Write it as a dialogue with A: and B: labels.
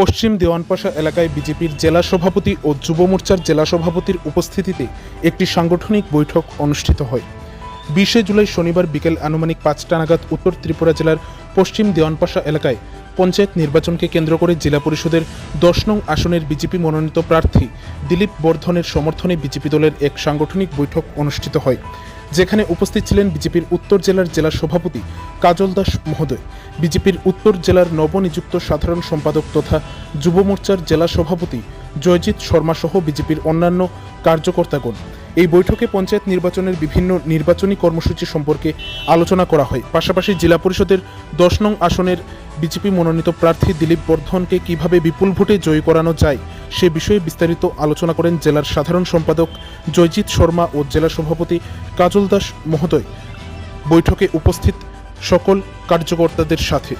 A: পশ্চিম দেওয়ানপাশা এলাকায় বিজেপির জেলা সভাপতি ও যুব মোর্চার জেলা সভাপতির উপস্থিতিতে একটি সাংগঠনিক বৈঠক অনুষ্ঠিত হয়। বিশে জুলাই শনিবার বিকেল আনুমানিক পাঁচটা নাগাদ উত্তর ত্রিপুরা জেলার পশ্চিম দেওয়ানপাশা এলাকায় পঞ্চায়েত নির্বাচনকে কেন্দ্র করে জেলা পরিষদের দশ নং আসনের বিজেপি মনোনীত প্রার্থী দিলীপ বর্ধনের সমর্থনে বিজেপি দলের এক সাংগঠনিক বৈঠক অনুষ্ঠিত হয়, যেখানে উপস্থিত ছিলেন বিজেপির উত্তর জেলার জেলা সভাপতি কাজল দাস মহোদয়, বিজেপির উত্তর জেলার নবনিযুক্ত সাধারণ সম্পাদক তথা যুব মোর্চার জেলা সভাপতি জয়জিৎ শর্মা সহ বিজেপির অন্যান্য কার্যকর্তাগণ। এই বৈঠকে পঞ্চায়েত নির্বাচনের বিভিন্ন নির্বাচনী কর্মসূচি সম্পর্কে আলোচনা করা হয়। পাশাপাশি জেলা পরিষদের দশ নং আসনের বিজেপি মনোনীত প্রার্থী দিলীপ বর্ধনকে কীভাবে বিপুল ভোটে জয়ী করানো যায়, সে বিষয়ে বিস্তারিত আলোচনা করেন জেলার সাধারণ সম্পাদক জয়জিৎ শর্মা ও জেলা সভাপতি কাজল দাস মহোদয়। বৈঠকে উপস্থিত সকল কার্যকর্তাদের সাথে।